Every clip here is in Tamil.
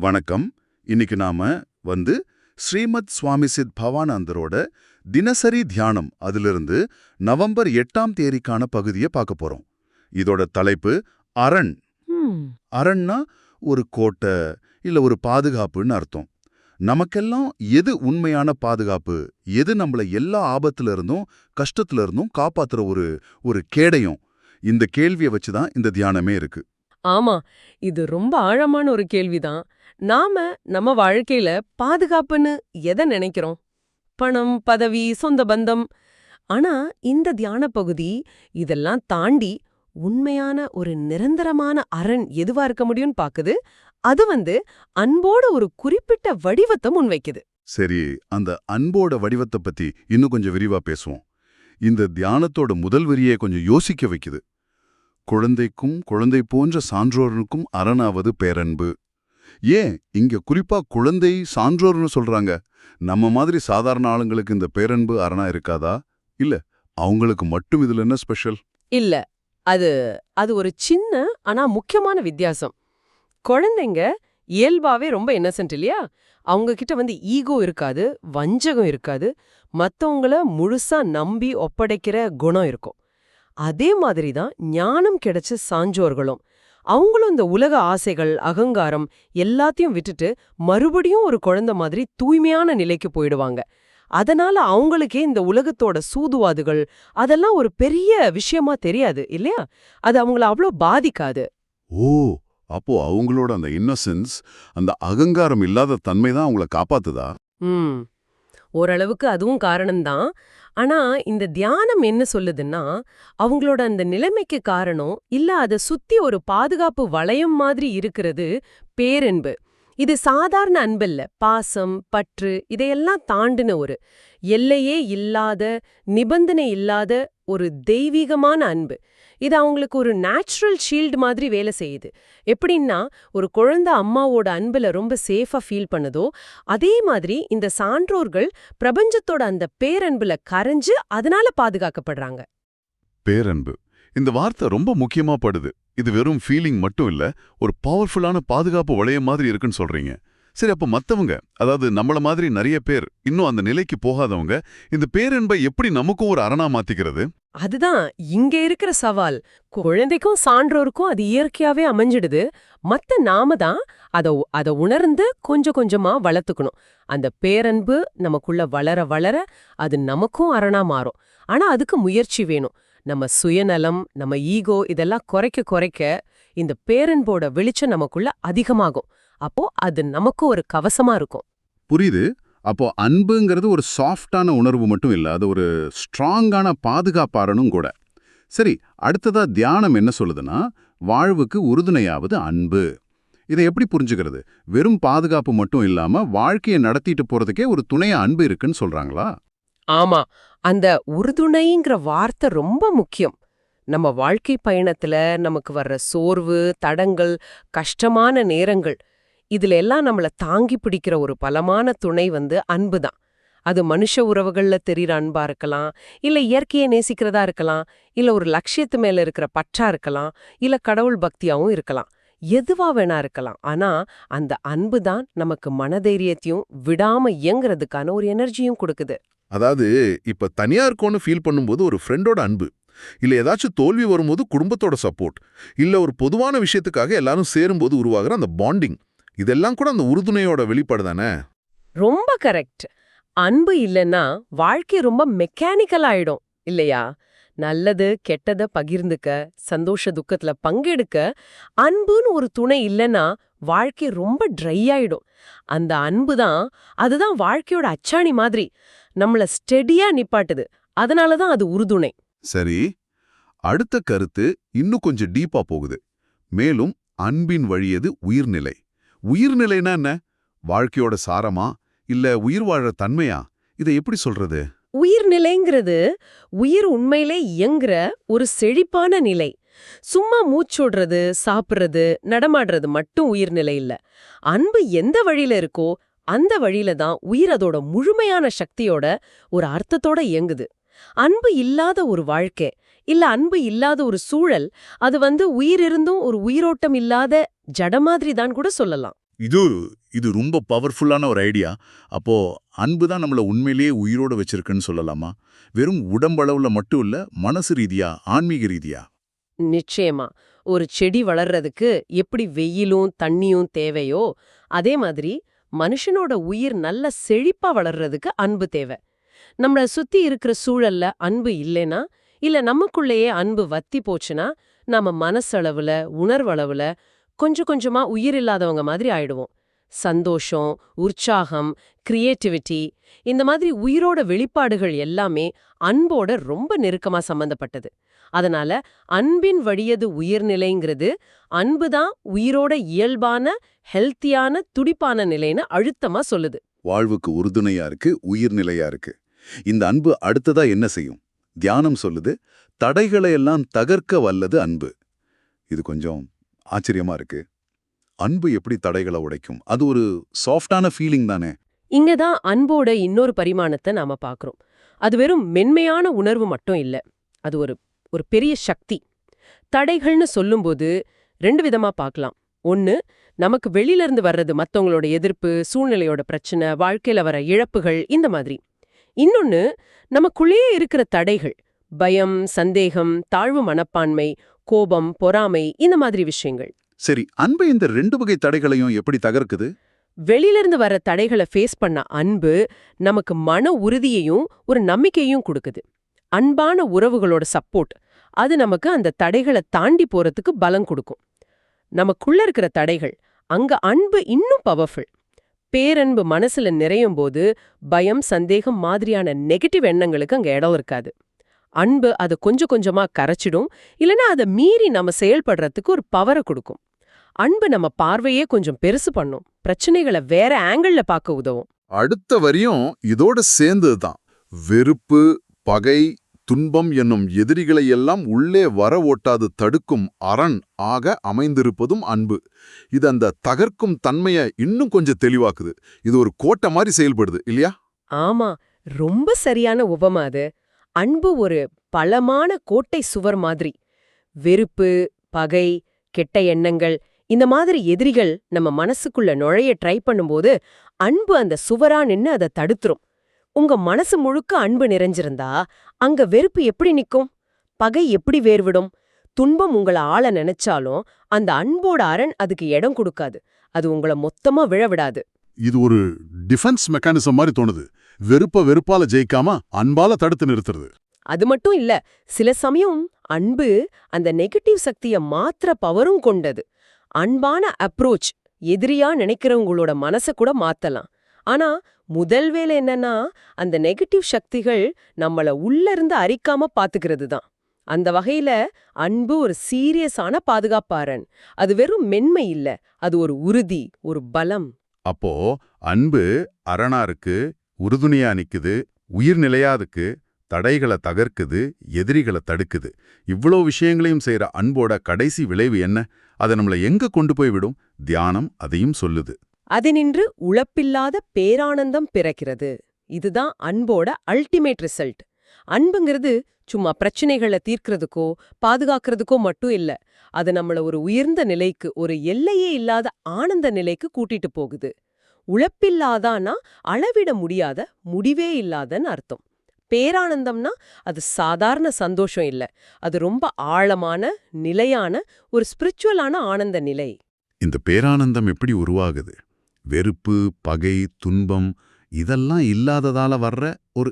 வணக்கம். இன்னைக்கு நாம வந்து ஸ்ரீமத் சுவாமி சித் பவானந்தரோட தினசரி தியானம் அதிலிருந்து நவம்பர் எட்டாம் தேதிக்கான பகுதியை பார்க்க போறோம். இதோட தலைப்பு அரண். அரண்னா ஒரு கோட்டை இல்ல ஒரு பாதுகாப்புன்னு அர்த்தம். நமக்கெல்லாம் எது உண்மையான பாதுகாப்பு? எது நம்மள எல்லா ஆபத்துல இருந்தும் கஷ்டத்துல இருந்தும் காப்பாத்துற ஒரு ஒரு கேடயம்? இந்த கேள்வியை வச்சு தான் இந்த தியானமே இருக்கு. ஆமா இது ரொம்ப ஆழமான ஒரு கேள்விதான். நாம நம்ம வாழ்க்கையில பாதுகாப்புன்னு எதை நினைக்கிறோம்? பணம் பதவி சொந்த பந்தம். ஆனா இந்த தியான பகுதி இதெல்லாம் தாண்டி உண்மையான ஒரு நிரந்தரமான அரண் எதுவா இருக்க முடியும்னு பாக்குது. அது வந்து அன்போட ஒரு குறிப்பிட்ட வடிவத்தை முன்வைக்குது. சரி அந்த அன்போட வடிவத்தை பத்தி இன்னும் கொஞ்சம் விரிவா பேசுவோம். இந்த தியானத்தோட முதல் வரியை கொஞ்சம் யோசிக்க வைக்குது. குழந்தைக்கும் குழந்தை போன்ற சான்றோர்னுக்கும் அரணாவது பேரன்பு. ஏன்? இங்க குறிப்பா குழந்தை சான்றோர்னு சொல்றாங்க. நம்ம மாதிரி சாதாரண ஆளுங்களுக்கு இந்த பேரன்பு அரணா இருக்காதா? இல்ல அவங்களுக்கு மட்டும் இதுல என்ன ஸ்பெஷல் இல்ல அது அது ஒரு சின்ன ஆனா முக்கியமான வித்தியாசம். குழந்தைங்க இயல்பாவே ரொம்ப இன்னசென்ட் இல்லையா? அவங்க கிட்ட வந்து ஈகோ இருக்காது வஞ்சகம் இருக்காது. மத்தவங்கள முழுசா நம்பி ஒப்படைக்கிற குணம் இருக்கும். அதே மாதிரி தான் ஞானம் கிடைச்ச சான்றோர்களும். அவங்களும் இந்த உலக ஆசைகள் அகங்காரம் எல்லாத்தையும் விட்டுட்டு மறுபடியும் ஒரு குழந்தை மாதிரி தூய்மையான நிலைக்கு போயிடுவாங்க. அதனால அவங்களுக்கே இந்த உலகத்தோட சூதுவாதுகள் அதெல்லாம் ஒரு பெரிய விஷயமா தெரியாது இல்லையா? அது அவங்கள அவ்வளோ பாதிக்காது. ஓ அப்போ அவங்களோட அந்த இன்னசென்ஸ் அந்த அகங்காரம் இல்லாத தன்மை தான் அவங்கள காப்பாத்துதா? ம். ஓரளவுக்கு அதுவும் காரணம்தான். ஆனா இந்த தியானம் என்ன சொல்லுதுன்னா அவங்களோட அந்த நிலைமைக்கு காரணம் இல்ல அதை சுத்தி ஒரு பாதுகாப்பு வளையம் மாதிரி இருக்கிறது பேரன்பு. இது சாதாரண அன்பல்ல. பாசம் பற்று இதையெல்லாம் தாண்டின ஒரு எல்லையே இல்லாத நிபந்தனை இல்லாத ஒரு தெய்வீகமான அன்பு. இது அவங்களுக்கு ஒரு நேச்சுரல் ஷீல்டு மாதிரி வேலை செய்யுது. எப்படின்னா ஒரு குழந்தை அம்மாவோட அன்புல ரொம்ப சேஃபா ஃபீல் பண்ணுதோ அதே மாதிரி இந்த சான்றோர்கள் பிரபஞ்சத்தோட அந்த பேரன்புல கரைஞ்சு அதனால பாதுகாக்கப்படுறாங்க. பேரன்பு. இந்த வார்த்தை ரொம்ப முக்கியமா படுது. இது வெறும் ஃபீலிங் மட்டும் இல்ல ஒரு பவர்ஃபுல்லான பாதுகாப்பு வளையம் மாதிரி இருக்குன்னு சொல்றீங்க. சரி அப்போ மத்தவங்க அதாவது நம்மள மாதிரி நிறைய பேர் இன்னும் அந்த நிலைக்கு போகாதவங்க இந்த பேரன்பை எப்படி நமக்கும் ஒரு அரணா மாத்திக்கிறது? அதுதான் இங்க இருக்கிற சவால். குழந்தைக்கும் சான்றோருக்கும் அது இயற்கையாவே அமைஞ்சிடுது. மத்த நாம தான் அத அத உணர்ந்து கொஞ்சம் கொஞ்சமா வளர்த்துக்கணும். அந்த பேரன்பு நமக்குள்ள வளர வளர அது நமக்கும் அரணா மாறும். ஆனா அதுக்கு முயற்சி வேணும். நம்ம சுயநலம் நம்ம ஈகோ இதெல்லாம் குறைக்க குறைக்க இந்த பேரன்போட வெளிச்சம் நமக்குள்ள அதிகமாகும். அப்போ அது நமக்கு ஒரு கவசமா இருக்கும். புரியுது. அப்போ அன்புங்கிறது ஒரு சாஃப்டான உணர்வு மட்டும் இல்ல அது ஒரு ஸ்ட்ராங்கான பாதுகாப்பாரனும் கூட. சரி அடுத்ததா தியானம் என்ன சொல்லுதுன்னா வாழ்வுக்கு உறுதுணையாவது அன்பு. இதை எப்படி புரிஞ்சுக்கிறது? வெறும் பாதுகாப்பு மட்டும் இல்லாம வாழ்க்கையை நடத்திட்டு போறதுக்கே ஒரு துணையா அன்பு இருக்குன்னு சொல்றாங்களா? ஆமா. அந்த உறுதுணைங்கிற வார்த்தை ரொம்ப முக்கியம். நம்ம வாழ்க்கை பயணத்துல நமக்கு வர்ற சோர்வு தடங்கள் கஷ்டமான நேரங்கள் இதுல எல்லாம் நம்மள தாங்கி பிடிக்கிற ஒரு பலமான துணை வந்து அன்பு தான். அது மனுஷ உறவுகள்ல தெரியற அன்பா இருக்கலாம் இல்ல இயற்கையை நேசிக்கிறதா இருக்கலாம் இல்ல ஒரு லட்சியத்து மேல இருக்கிற பற்றா இருக்கலாம் இல்ல கடவுள் பக்தியாவும் இருக்கலாம். எதுவா வேணா இருக்கலாம். ஆனா அந்த அன்பு தான் நமக்கு மனதைரியத்தையும் விடாம இயங்குறதுக்கான ஒரு எனர்ஜியும் கொடுக்குது. அதாவது இப்ப தனியா இருக்கோன்னு ஃபீல் பண்ணும்போது ஒரு ஃப்ரெண்டோட அன்பு இல்ல ஏதாச்சும் தோல்வி வரும்போது குடும்பத்தோட சப்போர்ட் இல்ல ஒரு பொதுவான விஷயத்துக்காக எல்லாரும் சேரும்போது உருவாகிற அந்த பாண்டிங் இதெல்லாம் கூட அந்த உறுதுணையோட வெளிப்பாடு தானே? ரொம்ப கரெக்ட். அன்பு இல்லைன்னா வாழ்க்கை ரொம்ப மெக்கானிக்கல் ஆயிடும் இல்லையா? நல்லது கெட்டத பகிர்ந்துக்க சந்தோஷ துக்கத்துல பங்கெடுக்க அன்புன்னு ஒரு துணை இல்லைன்னா வாழ்க்கை ரொம்ப ட்ரை ஆயிடும். அந்த அன்பு தான் அதுதான் வாழ்க்கையோட அச்சாணி மாதிரி நம்மள ஸ்டெடியா நிப்பாட்டுது. அதனால தான் அது உறுதுணை. சரி அடுத்த கருத்து இன்னும் கொஞ்சம் டீப்பா போகுது. மேலும் அன்பின் வழியது உயிர்நிலை? உயிர்நிலைனா என்ன? வாழ்க்கையோட சாரமா? இல்ல உயிர் வாழற தன்மையா? இதை எப்படி சொல்றது? உயிர்நிலைங்கிறது உயிர் உண்மையிலே இயங்குற ஒரு செழிப்பான நிலை. சும்மா மூச்சோடுறது சாப்பிடுறது நடமாடுறது மட்டும் உயிர்நிலை இல்ல. அன்பு எந்த வழியில இருக்கோ அந்த வழியில தான் உயிர் அதோட முழுமையான சக்தியோட ஒரு அர்த்தத்தோட இயங்குது. அன்பு இல்லாத ஒரு வாழ்க்கை இல்ல அன்பு இல்லாத ஒரு சூழல் அது வந்து உயிர் இருந்தும் ஒரு உயிரோட்டம் இல்லாத ஜட மாதிரி தான் கூட சொல்லலாம். இது இது ரொம்ப பவர்ஃபுல்லான ஒரு ஐடியா அப்போ அன்பு தான் நம்மள உண்மையிலேயே உயிரோட வச்சிருக்குன்னு சொல்லலாமா? வெறும் உடம்பளவுல மட்டும் இல்ல மனசு ரீதியா ஆன்மீக ரீதியா? நிச்சயமா. ஒரு செடி வளர்றதுக்கு எப்படி வெயிலும் தண்ணியும் தேவையோ அதே மாதிரி மனுஷனோட உயிர் நல்ல செழிப்பா வளர்றதுக்கு அன்பு தேவை. நம்மள சுத்தி இருக்கிற சூழல்ல அன்பு இல்லைனா இல்ல நமக்குள்ளேயே அன்பு வத்தி போச்சுன்னா நாம மனசளவுல உணர்வளவுல கொஞ்சம் கொஞ்சமா உயிர் இல்லாதவங்க மாதிரி ஆயிடுவோம். சந்தோஷம் உற்சாகம் கிரியேட்டிவிட்டி இந்த மாதிரி உயிரோட வெளிப்பாடுகள் எல்லாமே அன்போட ரொம்ப நெருக்கமா சம்பந்தப்பட்டது. அதனால அன்பின் வழியது உயிர்நிலைங்கிறது அன்பு தான் உயிரோட இயல்பான ஹெல்த்தியான துடிப்பான நிலைன்னு அழுத்தமா சொல்லுது. வாழ்வுக்கு உறுதுணையா இருக்கு உயிர்நிலையா இருக்கு. இந்த அன்பு அடுத்ததா என்ன செய்யும்? தியானம் சொல்லுது தடைகளை எல்லாம் தகர்க்க வல்லது அன்பு. இது கொஞ்சம் ஆச்சரியமா இருக்கு. அன்பு எப்படி தடைகளை உடைக்கும்? அது ஒரு சாஃப்டான ஃபீலிங் தானே. இங்க தான் அன்போட இன்னொரு பரிமாணத்தை நாம பாக்குறோம். அது வெறும் மென்மையான உணர்வு மட்டும் இல்ல. அது ஒரு ஒரு பெரிய சக்தி. தடைகள்னு சொல்லும்போது ரெண்டு விதமா பார்க்கலாம் ஒன்னு நமக்கு வெளியில இருந்து வர்றது மத்தவங்களோட எதிர்ப்பு சூழ்நிலையோட பிரச்சனை வாழ்க்கையில வர இழப்புகள் இந்த மாதிரி. இன்னொன்னு நமக்குள்ளேயே இருக்கிற தடைகள் பயம் சந்தேகம் தாழ்வு மனப்பான்மை கோபம் பொறாமை இந்த மாதிரி விஷயங்கள். சரி அன்பு இந்த ரெண்டு வகை தடைகளையும் எப்படி தகர்க்குது? வெளியிலிருந்து வர தடைகளை ஃபேஸ் பண்ண அன்பு நமக்கு மன உறுதியையும் ஒரு நம்பிக்கையும் கொடுக்குது. அன்பான உறவுகளோட சப்போர்ட் அது நமக்கு அந்த தடைகளை தாண்டி போறதுக்கு பலம் கொடுக்கும். நமக்குள்ள இருக்கிற தடைகள் அங்க அன்பு இன்னும் பவர்ஃபுல் பேரன்பு மனசுல நிறையும் போது பயம் சந்தேகம் மாதிரியான நெகட்டிவ் எண்ணங்களுக்கு அங்க இடம் இருக்காது. அன்பு அதை கொஞ்சம் கொஞ்சமா கரைச்சிடும். இல்லனா அதை மீறி நம்ம செயல்படுறதுக்கு ஒரு பவரை கொடுக்கும். அன்பு நம்ம பார்வையே கொஞ்சம் பெருசு பண்ணும். பிரச்சனைகளை வேற ஆங்கிள்ல பார்க்க உதவும். அடுத்த வரியும் இதோட சேர்ந்தது தான் வெறுப்பு பகை துன்பம் என்னும் எதிரிகளை எல்லாம் உள்ளே வர ஓட்டாது தடுக்கும் அரண் ஆக அமைந்திருப்பதும் அன்பு. இது அந்த தகர்க்கும் தன்மையை இன்னும் கொஞ்சம் தெளிவாக்குது. இது ஒரு கோட்டை மாதிரி செயல்படுது இல்லையா? ஆமா. ரொம்ப சரியான உபமா அது. அன்பு ஒரு பலமான கோட்டை சுவர் மாதிரி. வெறுப்பு பகை கெட்ட எண்ணங்கள் இந்த மாதிரி எதிரிகள் நம்ம மனசுக்குள்ள நுழைய ட்ரை பண்ணும்போது அன்பு அந்த சுவரா நின்னு அதை தடுத்துரும். உங்க மனசு முழுக்க அன்பு நிறைஞ்சிருந்தா அங்க வெறுப்பு எப்படி நிக்கும்? பகை எப்படி வேர்விடும்? துன்பம் உங்கள ஆள நினைச்சாலும் அந்த அன்போட அரண் அதுக்கு இடம் கொடுக்காது. அது உங்கள மொத்தமா விழவிடாது இது ஒரு டிஃபென்ஸ் மெக்கானிசம் மாதிரி தோணுது. வெறுப்ப வெறுப்பால ஜெயிக்காம அன்பால தடுத்து நிறுத்துறது. அது மட்டும் இல்ல சில சமயம் அன்பு அந்த நெகட்டிவ் சக்திய மாத்திர பவரும் கொண்டது. அன்பான அப்ரோச் எதிரியா நினைக்கிறவங்களோட மனச கூட மாத்தலாம். ஆனா முதல் வேலை என்னன்னா அந்த நெகட்டிவ் சக்திகள் நம்மள உள்ள இருந்து அரிக்காம பாத்துக்கிறது தான் அந்த வகையில அன்பு ஒரு சீரியஸான பாதுகாப்பாரன் அது வெறும் மென்மை இல்ல அது ஒரு உறுதி ஒரு பலம். அப்போ அன்பு அரணா இருக்கு உறுதுணையா நிக்குது உயிர் நிலையாதுக்கு தடைகளை தகர்க்குது எதிரிகளை தடுக்குது. இவ்வளோ விஷயங்களையும் செய்கிற அன்போட கடைசி விளைவு என்ன? அதை நம்மள எங்க கொண்டு போய் விடும்? தியானம் அதையும் சொல்லுது. அதனின்று உழப்பில்லாத பேரானந்தம் பிறக்கிறது. இதுதான் அன்போட அல்டிமேட் ரிசல்ட் அன்புங்கிறது சும்மா பிரச்சனைகளை தீர்க்கறதுக்கோ பாதுகாக்கிறதுக்கோ மட்டும் இல்ல. அது நம்மள ஒரு உயர்ந்த நிலைக்கு ஒரு எல்லையே இல்லாத ஆனந்த நிலைக்கு கூட்டிட்டு போகுது. உழப்பில்லாதானா? அளவிட முடியாத முடிவே இல்லாதன்னு அர்த்தம். பேரானந்தம்னா அது சாதாரண சந்தோஷம் இல்ல. அது ரொம்ப ஆழமான நிலையான ஒரு ஸ்பிரிச்சுவலான ஆனந்த நிலை. இந்த பேரானந்தம் எப்படி உருவாகுது? வெறுப்பு பகை துன்பம் இதெல்லாம் இல்லாததால வர்ற ஒரு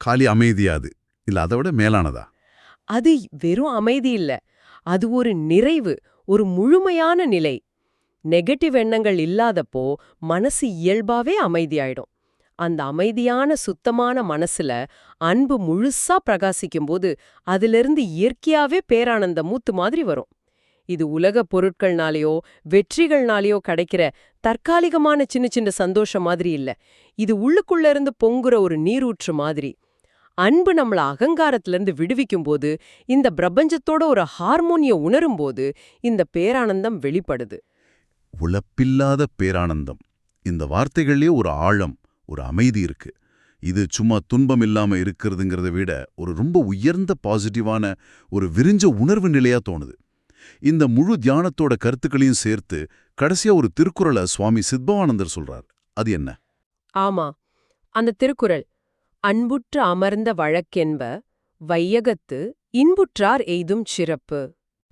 காலி அமைதியாது இல்ல அதை விட மேலானதா? அது வெறும் அமைதி இல்ல. அது ஒரு நிறைவு ஒரு முழுமையான நிலை. நெகட்டிவ் எண்ணங்கள் இல்லாதப்போ மனசு இயல்பாவே அமைதியாயிடும். அந்த அமைதியான சுத்தமான மனசுல அன்பு முழுசா பிரகாசிக்கும்போது அதிலிருந்து இயற்கையாவே பேரானந்த மூத்து மாதிரி வரும். இது உலக பொருட்கள்னாலேயோ வெற்றிகள்னாலேயோ கிடைக்கிற தற்காலிகமான சின்ன சின்ன சந்தோஷம் மாதிரி இல்ல. இது உள்ளுக்குள்ள இருந்து பொங்குற ஒரு நீரூற்று மாதிரி. அன்பு நம்மள அகங்காரத்திலிருந்து விடுவிக்கும் போது இந்த பிரபஞ்சத்தோட ஒரு ஹார்மோனிய உணரும்போது இந்த பேரானந்தம் வெளிப்படுது. உழப்பில்லாத பேரானந்தம். இந்த வார்த்தைகள்லயே ஒரு ஆழம் ஒரு அமைதி இருக்கு. இது சும்மா துன்பம் இல்லாமல் இருக்கிறதுங்கிறத விட ஒரு ரொம்ப உயர்ந்த பாசிட்டிவான ஒரு விரிஞ்ச உணர்வு நிலையா தோணுது. இந்த முழு தியானத்தோட கருத்துக்களையும் சேர்த்து கடைசியா ஒரு திருக்குறளை சுவாமி சித்பவானந்தர் சொல்றார். அது என்ன? ஆமா. அந்த திருக்குறள் அன்புற்று அமர்ந்த வழக்கென்ப வையகத்து இன்புற்றார் எய்தும் சிறப்பு.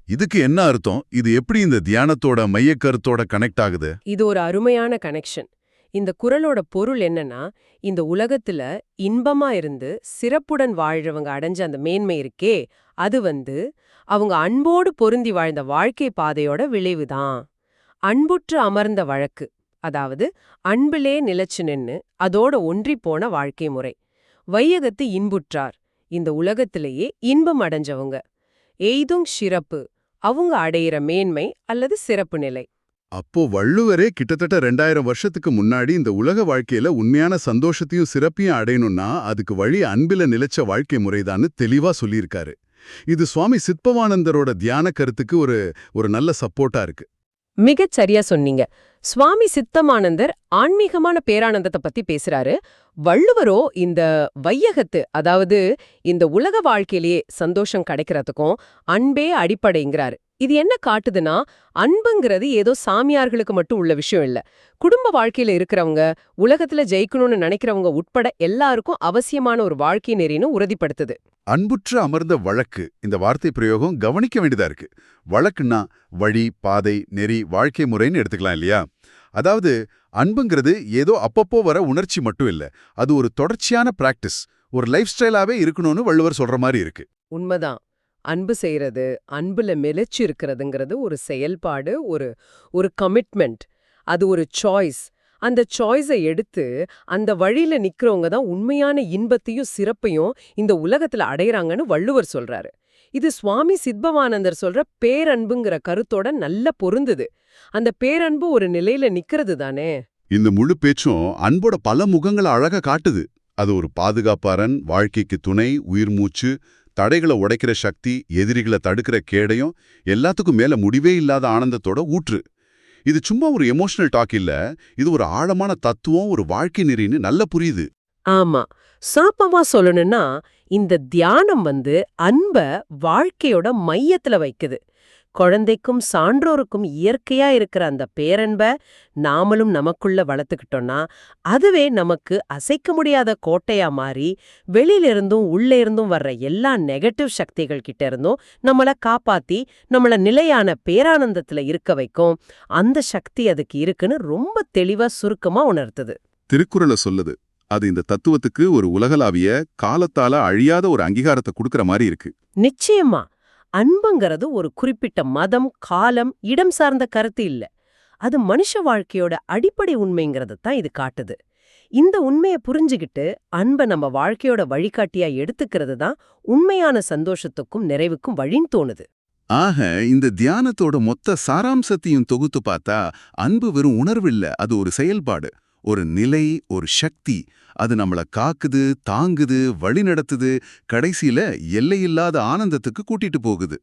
இதுக்கு என்ன அர்த்தம்? இது எப்படி இந்த தியானத்தோட மையக் கருத்தோட கனெக்ட் ஆகுது? இது ஒரு அருமையான கனெக்ஷன் இந்த குறளோட பொருள் என்னன்னா இந்த உலகத்துல இன்பமா இருந்து சிறப்புடன் வாழ்றவங்க அடைஞ்ச அந்த மேன்மை இருக்கே அது வந்து அவங்க அன்போடு பொருந்தி வாழ்ந்த வாழ்க்கை பாதையோட விளைவுதான் அன்புற்று அமர்ந்த வழக்கு அதாவது அன்பிலே நிலைச்சு நின்னு அதோட ஒன்றிப் போன வாழ்க்கை முறை. வையகத்து இன்புற்றார். இந்த உலகத்திலேயே இன்பம் அடைஞ்சவங்க. எய்தும் சிறப்பு அவங்க அடையிற மேன்மை அல்லது சிறப்பு நிலை. அப்போ வள்ளுவரே கிட்டத்தட்ட ரெண்டாயிரம் வருஷத்துக்கு முன்னாடி இந்த உலக வாழ்க்கையில உண்மையான சந்தோஷத்தையும் சிறப்பையும் அடையணும்னா அதுக்கு வழி அன்பில நிலைச்ச வாழ்க்கை முறைதான்னு தெளிவா சொல்லியிருக்காரு. இது சுவாமி சித்பவானந்தரோட தியான கருத்துக்கு ஒரு ஒரு நல்ல சப்போர்ட்டா இருக்கு. மிகச் சரியா சொன்னீங்க. சுவாமி சித்தமானந்தர் ஆன்மீகமான பேரானந்தத்தை பத்தி பேசுறாரு. வள்ளுவரோ இந்த வையகத்து அதாவது இந்த உலக வாழ்க்கையிலேயே சந்தோஷம் கிடைக்கிறதுக்கும் அன்பே அடிப்படைங்கிறாரு. இது என்ன காட்டுதுன்னா அன்புங்கிறது ஏதோ சாமியார்களுக்கு மட்டும் உள்ள விஷயம் இல்ல. குடும்ப வாழ்க்கையில இருக்கிறவங்க உலகத்துல ஜெயிக்கணும்னு நினைக்கிறவங்க உட்பட எல்லாருக்கும் அவசியமான ஒரு வாழ்க்கை நெறின்னு உறுதிப்படுத்துது. அன்புற்று அமர்ந்த வழக்கு இந்த வார்த்தை பிரயோகம் கவனிக்க வேண்டியதா இருக்கு. வழக்குன்னா வழி பாதை நெறி வாழ்க்கை முறைன்னு எடுத்துக்கலாம் இல்லையா? அதாவது அன்புங்கிறது ஏதோ அப்பப்போ வர உணர்ச்சி மட்டும் இல்ல அது ஒரு தொடர்ச்சியான பிராக்டிஸ் ஒரு லைஃப் ஸ்டைலாவே இருக்கணும்னு வள்ளுவர் சொல்ற மாதிரி இருக்கு. உண்மைதான். அன்பு செய்யறது அன்புல மெலிச்சு இருக்கிறதுங்கிறது ஒரு செயல்பாடு ஒரு ஒரு கமிட்மெண்ட் அது ஒரு சாய்ஸ் அந்த சாய்ஸை எடுத்து அந்த வழியில நிக்கிறவங்க தான் உண்மையான இன்பத்தையும் சிறப்பையும் இந்த உலகத்துல அடையிறாங்கன்னு வள்ளுவர் சொல்றாரு. இது சுவாமி சித்பவானந்தர் சொல்ற பேரன்புங்கிற கருத்தோட நல்ல பொருந்துது. அந்த பேரன்பு ஒரு நிலையில நிக்கிறது தானே? இந்த முழு பேச்சும் அன்போட பல முகங்களை அழகா காட்டுது. அது ஒரு பாதுகாப்பாரன் வாழ்க்கைக்கு துணை உயிர் மூச்சு தடைகளை உடைக்கிற சக்தி எதிரிகளை தடுக்கிற கேடையும் எல்லாத்துக்கும் மேல முடிவே இல்லாத ஆனந்தத்தோட ஊற்று. இது சும்மா ஒரு எமோஷனல் டாக் இல்ல. இது ஒரு ஆழமான தத்துவம் ஒரு வாழ்க்கை நெறின்னு நல்லா புரியுது. ஆமா. சாப்பமா சொல்லணும்னா இந்த தியானம் வந்து அன்ப வாழ்க்கையோட மையத்துல வைக்குது. குழந்தைக்கும் சான்றோருக்கும் இயற்கையா இருக்கிற அந்த பேரன்ப நாமளும் நமக்குள்ள வளர்த்துக்கிட்டோம்னா அதுவே நமக்கு அசைக்க முடியாத கோட்டையா மாறி வெளியில இருந்தும் உள்ளே இருந்தும் வர்ற எல்லா நெகட்டிவ் சக்திகள் கிட்ட இருந்தும் நம்மள காப்பாத்தி நம்மள நிலையான பேரானந்தத்துல இருக்க வைக்கும். அந்த சக்தி அதுக்கு இருக்குன்னு ரொம்ப தெளிவா சுருக்கமா உணர்த்துது. திருக்குறளை சொல்லுது. அது இந்த தத்துவத்துக்கு ஒரு உலகளாவிய காலத்தால அழியாத ஒரு அங்கீகாரத்தை கொடுக்கற மாதிரி இருக்கு. நிச்சயமா. அன்புங்கிறது ஒரு குறிப்பிட்ட மதம் காலம் இடம் சார்ந்த கருத்து இல்ல. அது மனுஷ வாழ்க்கையோட அடிப்படை உண்மைங்கிறது தான் இது காட்டுது. இந்த உண்மையை புரிஞ்சுகிட்டு அன்பை நம்ம வாழ்க்கையோட வழிகாட்டியா எடுத்துக்கிறது தான் உண்மையான சந்தோஷத்துக்கும் நிறைவுக்கும் வழின்னு தோணுது. ஆக இந்த தியானத்தோட மொத்த சாராம்சத்தையும் தொகுத்து பார்த்தா அன்பு வெறும் உணர்வில்ல அது ஒரு செயல்பாடு. ஒரு நிலை ஒரு சக்தி. அது நம்மள காக்குது தாங்குது வழிநடத்துது கடைசியில எல்லையில்லாத ஆனந்தத்துக்கு கூட்டிட்டு போகுது.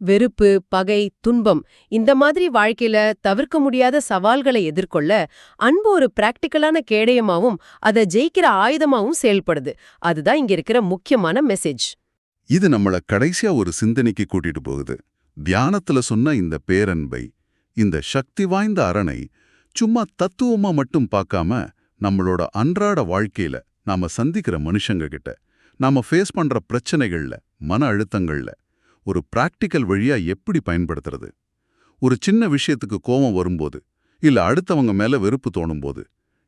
வெறுப்பு பகை துன்பம் இந்த மாதிரி வாழ்க்கையில தவிர்க்க முடியாத சவால்களை எதிர்கொள்ள அன்பு ஒரு பிராக்டிக்கலான கேடயமாவும் அதை ஜெயிக்கிற ஆயுதமாவும் செயல்படுது. அதுதான் இங்க இருக்கிற முக்கியமான மெசேஜ். இது நம்மள கடைசியா ஒரு சிந்தனைக்கு கூட்டிட்டு போகுது. தியானத்துல சொன்ன இந்த பேரன்பை இந்த சக்தி வாய்ந்த அரணை சும்மா தத்துவமா மட்டும் பார்க்காம நம்மளோட அன்றாட வாழ்க்கையில நாம சந்திக்கிற மனுஷங்க கிட்ட நாம ஃபேஸ் பண்ற பிரச்சனைகள்ல மன அழுத்தங்கள்ல ஒரு பிராக்டிக்கல் வழியா எப்படி பயன்படுத்துறது? ஒரு சின்ன விஷயத்துக்கு கோபம் வரும்போது இல்ல அடுத்தவங்க மேல வெறுப்பு தோணும்போது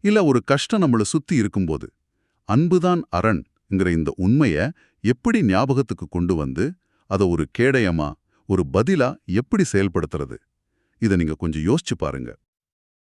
இல்ல ஒரு கஷ்டம் நம்மள சுத்தி இருக்கும்போது அன்புதான் அரண்ங்கிற இந்த உண்மைய எப்படி ஞாபகத்துக்கு கொண்டு வந்து அதை ஒரு கேடயமா ஒரு பதிலா எப்படி செயல்படுத்துறது? இதை நீங்க கொஞ்சம் யோசிச்சு பாருங்க.